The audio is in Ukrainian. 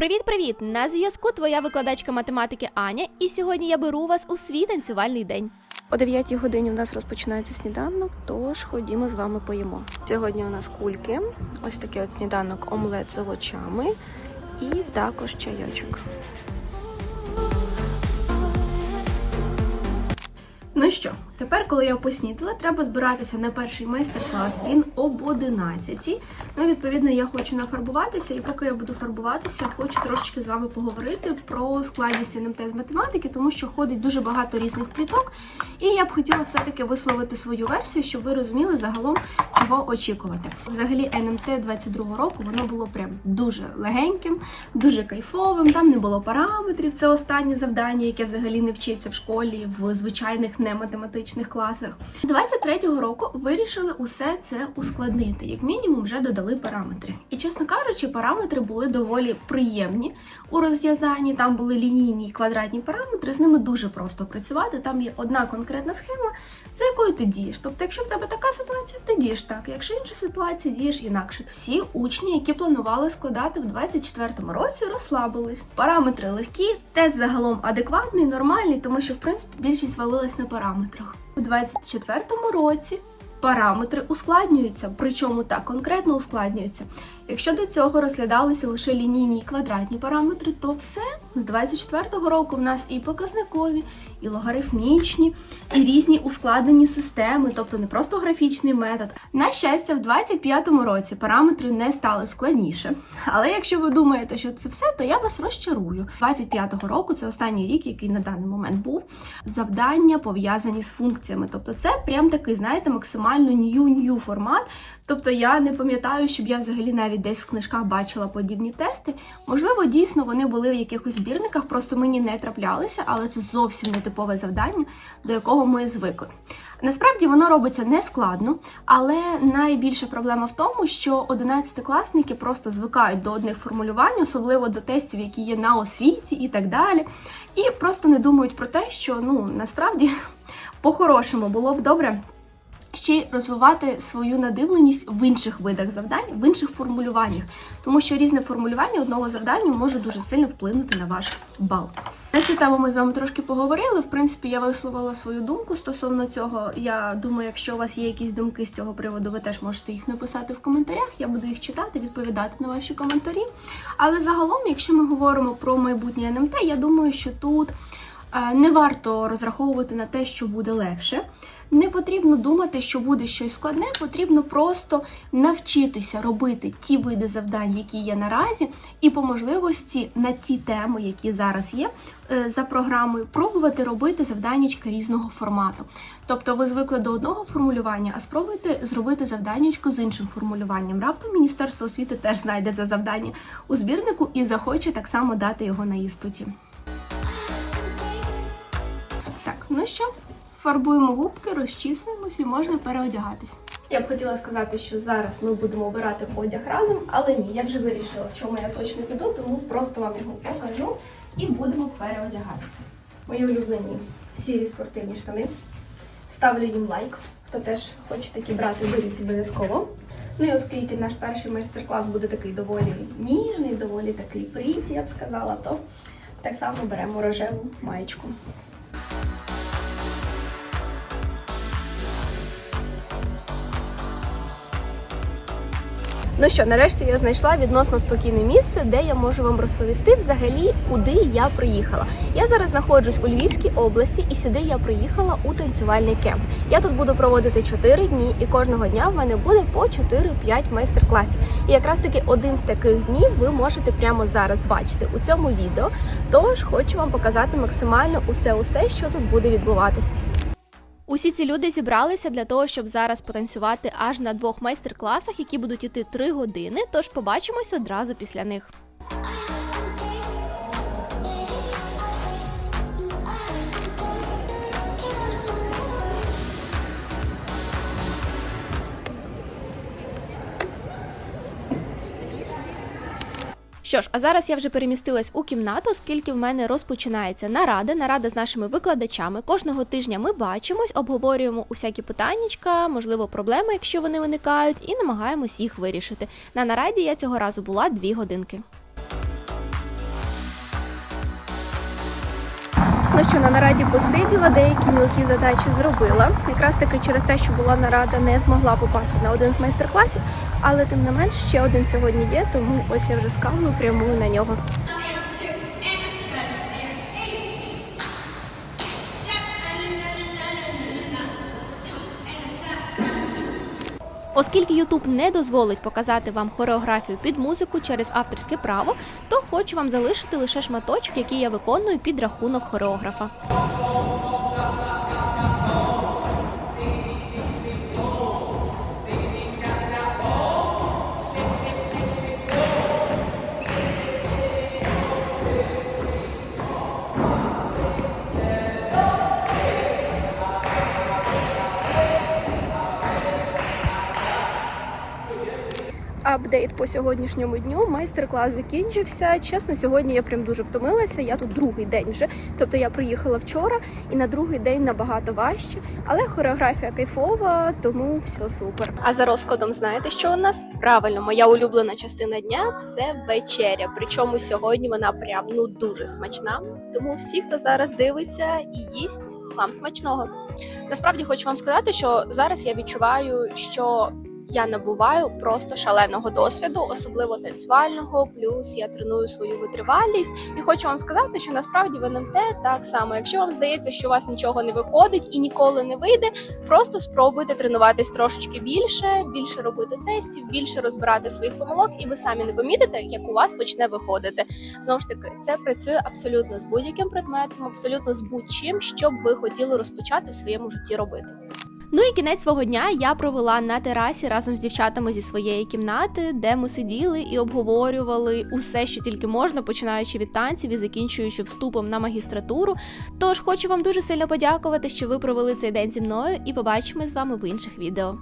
Привіт-привіт! На зв'язку твоя викладачка математики Аня, і сьогодні я беру вас у свій танцювальний день. О 9 годині у нас розпочинається сніданок, тож ходімо з вами поїмо. Сьогодні у нас кульки, ось такий от сніданок, омлет з овочами і також чайочок. Ну що, тепер, коли я поснідала, треба збиратися на перший майстер-клас. Він об 11. Ну, відповідно, я хочу нафарбуватися, і поки я буду фарбуватися, хочу трошечки з вами поговорити про складність НМТ з математики, тому що ходить дуже багато різних пліток. І я б хотіла все-таки висловити свою версію, щоб ви розуміли загалом, чого очікувати. Взагалі, НМТ 22 року воно було прям дуже легеньким, дуже кайфовим. Там не було параметрів. Це останнє завдання, яке взагалі не вчиться в школі в звичайних нематематичних класах. З 23-го року вирішили усе це ускладнити. Як мінімум, вже додали параметри. І чесно кажучи, параметри були доволі приємні у розв'язанні. Там були лінійні і квадратні параметри. З ними дуже просто працювати. Там є одна конкретна схема, за якою ти дієш. Тобто, якщо в тебе така ситуація, ти дієш так. Якщо інша ситуація, дієш інакше. Всі учні, які планували складати в 24-му році, розслабились. Параметри легкі, тест загалом адекватний, нормальний, тому що в принципі більшість валилась на параметрах. У 24-му році параметри ускладнюються, причому так конкретно ускладнюються. Якщо до цього розглядалися лише лінійні і квадратні параметри, то все з 24-го року в нас і показникові, і логарифмічні, і різні ускладнені системи, тобто не просто графічний метод. На щастя, в 25-му році параметри не стали складніше. Але якщо ви думаєте, що це все, то я вас розчарую. 25-го року це останній рік, який на даний момент був. Завдання пов'язані з функціями. Тобто, це прям такий, знаєте, максимально new-new формат. Тобто я не пам'ятаю, щоб я взагалі навіть десь в книжках бачила подібні тести. Можливо, дійсно вони були в якихось збірниках, просто мені не траплялися, але це зовсім не типове завдання, до якого ми звикли. Насправді воно робиться не складно, але найбільша проблема в тому, що 11-класники просто звикають до одних формулювань, особливо до тестів, які є на освіті і так далі, і просто не думають про те, що ну насправді по-хорошому було б добре ще й розвивати свою надивленість в інших видах завдань, в інших формулюваннях, тому що різне формулювання одного завдання може дуже сильно вплинути на ваш бал. На цю тему ми з вами трошки поговорили. В принципі, я висловила свою думку стосовно цього. Я думаю, якщо у вас є якісь думки з цього приводу, ви теж можете їх написати в коментарях. Я буду їх читати, відповідати на ваші коментарі. Але загалом, якщо ми говоримо про майбутнє НМТ, я думаю, що тут не варто розраховувати на те, що буде легше. Не потрібно думати, що буде щось складне, потрібно просто навчитися робити ті види завдань, які є наразі, і по можливості на ті теми, які зараз є е, за програмою, пробувати робити завданнячка різного формату. Тобто ви звикли до одного формулювання, а спробуйте зробити завданнячко з іншим формулюванням. Раптом Міністерство освіти теж знайде це завдання у збірнику і захоче так само дати його на іспиті. Ну що? Фарбуємо губки, розчісуємося і можна переодягатись. Я б хотіла сказати, що зараз ми будемо обирати одяг разом, але ні, я вже вирішила, в чому я точно піду, тому просто вам його покажу і будемо переодягатися. Мої улюблені сірі спортивні штани. Ставлю їм лайк. Хто теж хоче такі брати, беріть обов'язково. Ну і оскільки наш перший майстер-клас буде такий доволі ніжний, доволі такий приті, я б сказала, то так само беремо рожеву маєчку. Ну що, нарешті я знайшла відносно спокійне місце, де я можу вам розповісти взагалі, куди я приїхала. Я зараз знаходжусь у Львівській області, і сюди я приїхала у танцювальний кемп. Я тут буду проводити 4 дні, і кожного дня в мене буде по 4-5 майстер-класів. І якраз таки один з таких днів ви можете прямо зараз бачити у цьому відео. Тож хочу вам показати максимально усе-усе, що тут буде відбуватися. Усі ці люди зібралися для того, щоб зараз потанцювати аж на двох майстер-класах, які будуть іти три години. Тож побачимось одразу після них. Що ж, а зараз я вже перемістилась у кімнату, оскільки в мене розпочинається нарада, нарада з нашими викладачами. Кожного тижня ми бачимось, обговорюємо усякі питаннячка, можливо, проблеми, якщо вони виникають, і намагаємось їх вирішити. На нараді я цього разу була дві годинки. Що на нараді посиділа, деякі мілкі задачі зробила. Якраз таки через те, що була нарада, не змогла попасти на один з майстер-класів, але тим не менш ще один сьогодні є, тому ось я вже з кавою прямую на нього. Оскільки YouTube не дозволить показати вам хореографію під музику через авторське право, то хочу вам залишити лише шматочок, який я виконую під рахунок хореографа. Апдейт по сьогоднішньому дню. Майстер-клас закінчився. Чесно, сьогодні я прям дуже втомилася. Я тут другий день вже. Тобто я приїхала вчора і на другий день набагато важче. Але хореографія кайфова, тому все супер. А за розкладом знаєте, що у нас? Правильно, моя улюблена частина дня це вечеря. Причому сьогодні вона прям ну дуже смачна. Тому всі, хто зараз дивиться і їсть, вам смачного. Насправді хочу вам сказати, що зараз я відчуваю, що я набуваю просто шаленого досвіду, особливо танцювального. Плюс я треную свою витривалість. І хочу вам сказати, що насправді в НМТ так само. Якщо вам здається, що у вас нічого не виходить і ніколи не вийде, просто спробуйте тренуватись трошечки більше, більше робити тестів, більше розбирати своїх помилок, і ви самі не помітите, як у вас почне виходити. Знову ж таки, це працює абсолютно з будь-яким предметом, абсолютно з будь-чим, що б ви хотіли розпочати в своєму житті робити. Ну і кінець свого дня я провела на терасі разом з дівчатами зі своєї кімнати, де ми сиділи і обговорювали усе, що тільки можна, починаючи від танців і закінчуючи вступом на магістратуру. Тож хочу вам дуже сильно подякувати, що ви провели цей день зі мною, і побачимось з вами в інших відео.